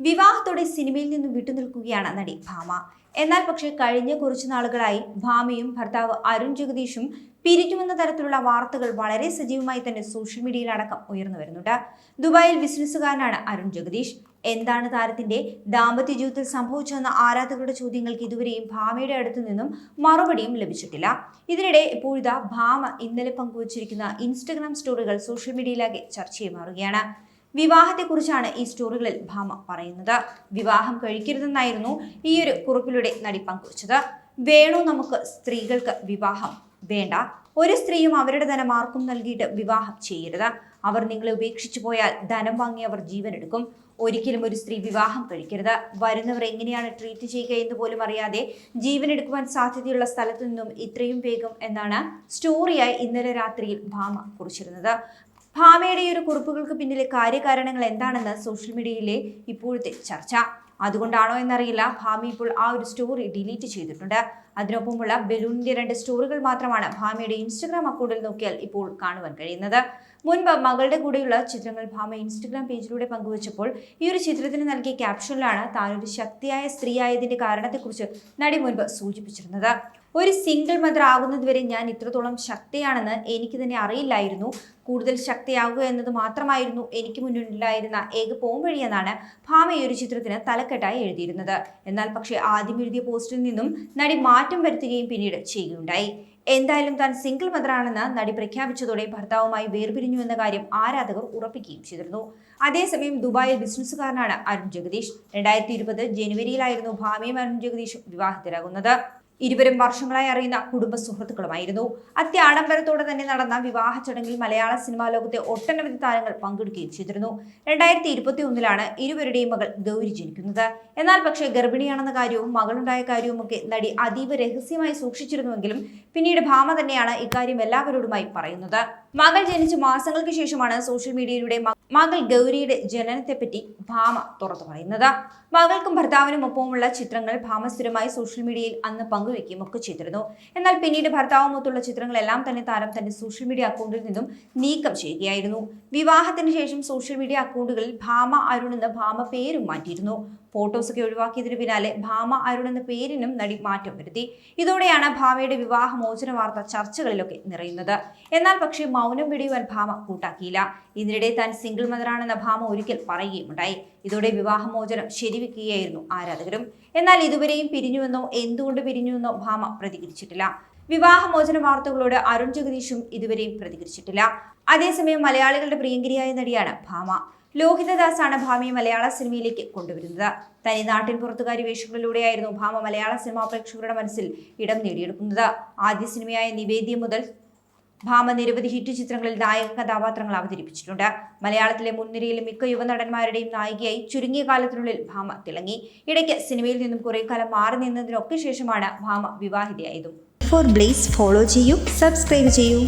വിവാഹത്തോടെ സിനിമയിൽ നിന്നും വിട്ടുനിൽക്കുകയാണ് നടി ഭാമ. എന്നാൽ പക്ഷേ കഴിഞ്ഞ കുറച്ചു നാളുകളായി ഭാമയും ഭർത്താവ് അരുൺ ജഗദീഷും പിരിക്കുമെന്ന തരത്തിലുള്ള വാർത്തകൾ വളരെ സജീവമായി തന്നെ സോഷ്യൽ മീഡിയയിൽ അടക്കം ഉയർന്നു വരുന്നുണ്ട്. ദുബായിൽ ബിസിനസ്സുകാരനാണ് അരുൺ ജഗദീഷ്. എന്താണ് താരത്തിന്റെ ദാമ്പത്യ ജീവിതത്തിൽ സംഭവിച്ചെന്ന ആരാധകരുടെ ചോദ്യങ്ങൾക്ക് ഇതുവരെയും ഭാമയുടെ അടുത്തു നിന്നും മറുപടിയും ലഭിച്ചിട്ടില്ല. ഇതിനിടെ ഇപ്പോഴിതാ ഭാമ ഇന്നലെ പങ്കുവച്ചിരിക്കുന്ന ഇൻസ്റ്റഗ്രാം സ്റ്റോറികൾ സോഷ്യൽ മീഡിയയിലാകെ ചർച്ചയായി മാറുകയാണ്. വിവാഹത്തെക്കുറിച്ചാണ് ഈ സ്റ്റോറികളിൽ ഭാമ പറയുന്നത്. വിവാഹം കഴിക്കരുതെന്നായിരുന്നു ഈ ഒരു കുറിപ്പിലൂടെ നടി പങ്കുവച്ചത്. വേണോ നമുക്ക് സ്ത്രീകൾക്ക് വിവാഹം വേണ്ട. ഒരു സ്ത്രീയും അവരുടെ ധനം ആർക്കും നൽകിയിട്ട് വിവാഹം ചെയ്യരുത്. അവർ നിങ്ങളെ ഉപേക്ഷിച്ചു പോയാൽ ധനം വാങ്ങി അവർ ജീവൻ എടുക്കും ഒരിക്കലും ഒരു സ്ത്രീ വിവാഹം കഴിക്കരുത്. വരുന്നവർ എങ്ങനെയാണ് ട്രീറ്റ് ചെയ്യുക എന്ന് പോലും അറിയാതെ ജീവൻ എടുക്കുവാൻ സാധ്യതയുള്ള സ്ഥലത്തു നിന്നും ഇത്രയും വേഗം എന്നാണ് സ്റ്റോറിയായി ഇന്നലെ രാത്രിയിൽ ഭാമ കുറിച്ചിരുന്നത്. ഭാമയുടെ ഈ ഒരു കുറിപ്പുകൾക്ക് പിന്നിലെ കാര്യകാരണങ്ങൾ എന്താണെന്ന് സോഷ്യൽ മീഡിയയിലെ ഇപ്പോഴത്തെ ചർച്ച. അതുകൊണ്ടാണോ എന്നറിയില്ല. ഭാമി ഇപ്പോൾ ആ ഒരു സ്റ്റോറി ഡിലീറ്റ് ചെയ്തിട്ടുണ്ട്. അതിനൊപ്പമുള്ള ബലൂണിന്റെ രണ്ട് സ്റ്റോറികൾ മാത്രമാണ് ഭാമിയുടെ ഇൻസ്റ്റഗ്രാം അക്കൗണ്ടിൽ നോക്കിയാൽ ഇപ്പോൾ കാണുവാൻ കഴിയുന്നത്. മുൻപ് മകളുടെ കൂടെയുള്ള ചിത്രങ്ങൾ ഭാമ ഇൻസ്റ്റഗ്രാം പേജിലൂടെ പങ്കുവച്ചപ്പോൾ ഈ ഒരു ചിത്രത്തിന് നൽകിയ ക്യാപ്ഷനിലാണ് താൻ ഒരു ശക്തിയായ സ്ത്രീയായതിന്റെ കാരണത്തെക്കുറിച്ച് നടി മുൻപ് സൂചിപ്പിച്ചിരുന്നത്. ഒരു സിംഗിൾ മദർ ആകുന്നതുവരെ ഞാൻ ഇത്രത്തോളം ശക്തിയാണെന്ന് എനിക്ക് തന്നെ അറിയില്ലായിരുന്നു. കൂടുതൽ ശക്തിയാകുക എന്നത് മാത്രമായിരുന്നു എനിക്ക് മുന്നിലുണ്ടായിരുന്ന ഏക പോംവഴി എന്നാണ് ഭാമ ഈ ഒരു ചിത്രത്തിന് തലക്കെട്ടായി എഴുതിയിരുന്നത്. എന്നാൽ പക്ഷേ ആദ്യം എഴുതിയ പോസ്റ്റിൽ നിന്നും നടി മാറ്റം വരുത്തുകയും പിന്നീട് ചെയ്യുകയുണ്ടായി. എന്തായാലും താൻ സിംഗിൾ മദറാണെന്ന് നടി പ്രഖ്യാപിച്ചതോടെ ഭർത്താവുമായി വേർപിരിഞ്ഞു എന്ന കാര്യം ആരാധകർ ഉറപ്പിക്കുകയും ചെയ്തിരുന്നു. അതേസമയം ദുബായിൽ ബിസിനസ്സുകാരനാണ് അരുൺ ജഗദീഷ്. രണ്ടായിരത്തി ഇരുപത് ജനുവരിയിലായിരുന്നു ഭാമയും അരുൺ ജഗദീഷും വിവാഹത്തിലാകുന്നത്. ഇരുവരും വർഷങ്ങളായി അറിയുന്ന കുടുംബ സുഹൃത്തുക്കളുമായിരുന്നു. അത്യാഡംബരത്തോടെ തന്നെ നടന്ന വിവാഹ ചടങ്ങിൽ മലയാള സിനിമാ ലോകത്തെ ഒട്ടനവധി താരങ്ങൾ പങ്കെടുക്കുകയും ചെയ്തിരുന്നു. രണ്ടായിരത്തി ഇരുപത്തി ഒന്നിലാണ് ഇരുവരുടെയും മകൾ ഗൗരി ജനിക്കുന്നത്. എന്നാൽ പക്ഷേ ഗർഭിണിയാണെന്ന കാര്യവും മകളുണ്ടായ കാര്യവും ഒക്കെ നടി അതീവ രഹസ്യമായി സൂക്ഷിച്ചിരുന്നുവെങ്കിലും പിന്നീട് ഭാമ തന്നെയാണ് ഇക്കാര്യം എല്ലാവരോടുമായി പറയുന്നത്. മകൾ ജനിച്ച് മാസങ്ങൾക്ക് ശേഷമാണ് സോഷ്യൽ മീഡിയയിലൂടെ മകൾ ഗൗരിയുടെ ജനനത്തെപ്പറ്റി ഭാമ തുറന്നു പറയുന്നത്. മകൾക്കും ഭർത്താവിനും ഒപ്പമുള്ള ചിത്രങ്ങൾ ഭാമ സ്ഥിരമായി സോഷ്യൽ മീഡിയയിൽ അന്ന് പങ്കുവെക്കുകയും ഒക്കെ ചെയ്തിരുന്നു. എന്നാൽ പിന്നീട് ഭർത്താവുമൊത്തുള്ള ചിത്രങ്ങളെല്ലാം തന്നെ താരം തന്റെ സോഷ്യൽ മീഡിയ അക്കൗണ്ടിൽ നിന്നും നീക്കം ചെയ്യുകയായിരുന്നു. വിവാഹത്തിന് ശേഷം സോഷ്യൽ മീഡിയ അക്കൗണ്ടുകളിൽ ഭാമ അരുൺ എന്ന ഭാമ പേരും മാറ്റിയിരുന്നു. ഫോട്ടോസൊക്കെ ഒഴിവാക്കിയതിന് പിന്നാലെ ഭാമ അരുൺ എന്ന പേരിനും നടി മാറ്റം വരുത്തി. ഇതോടെയാണ് ഭാമയുടെ വിവാഹമോചന വാർത്ത ചർച്ചകളിലൊക്കെ നിറയുന്നത്. എന്നാൽ പക്ഷേ മൗനം വെടിയുവാൻ ഭാമ കൂട്ടാക്കിയില്ല. ഇതിനിടെ താൻ സിംഗിൾ മദറാണെന്ന ഭാമ ഒരിക്കൽ പറയുകയുമുണ്ടായി. ഇതോടെ വിവാഹമോചനം ശരിവെക്കുകയായിരുന്നു ആരാധകരും. എന്നാൽ ഇതുവരെയും പിരിഞ്ഞുവെന്നോ എന്തുകൊണ്ട് പിരിഞ്ഞുവെന്നോ ഭാമ പ്രതികരിച്ചിട്ടില്ല. വിവാഹമോചന വാർത്തകളോട് അരുൺ ജഗദീഷും ഇതുവരെയും പ്രതികരിച്ചിട്ടില്ല. അതേസമയം മലയാളികളുടെ പ്രിയങ്കരിയായ നടിയാണ് ഭാമ. ലോഹിതദാസാണ് ഭാമയെ മലയാള സിനിമയിലേക്ക് കൊണ്ടുവരുന്നത്. തനി നാട്ടിൻ പുറത്തുകാരി വേഷങ്ങളിലൂടെയായിരുന്നു ഭാമ മലയാള സിനിമാ പ്രേക്ഷകരുടെ മനസ്സിൽ ഇടം നേടിയെടുക്കുന്നത്. ആദ്യ സിനിമയായ നിവേദ്യം മുതൽ ഭാമ നിരവധി ഹിറ്റ് ചിത്രങ്ങളിൽ നായക കഥാപാത്രങ്ങൾ അവതരിപ്പിച്ചിട്ടുണ്ട്. മലയാളത്തിലെ മുൻനിരയിലെ മിക്ക യുവനടന്മാരുടെയും നായികയായി ചുരുങ്ങിയ കാലത്തിനുള്ളിൽ ഭാമ തിളങ്ങി. ഇടയ്ക്ക് സിനിമയിൽ നിന്നും കുറെ കാലം മാറി നിന്നതിനൊക്കെ ശേഷമാണ് ഭാമ വിവാഹിതയായതും. ഫോർ ബ്ലേസ് ഫോളോ ചെയ്യൂ സബ്സ്ക്രൈബ് ചെയ്യൂ.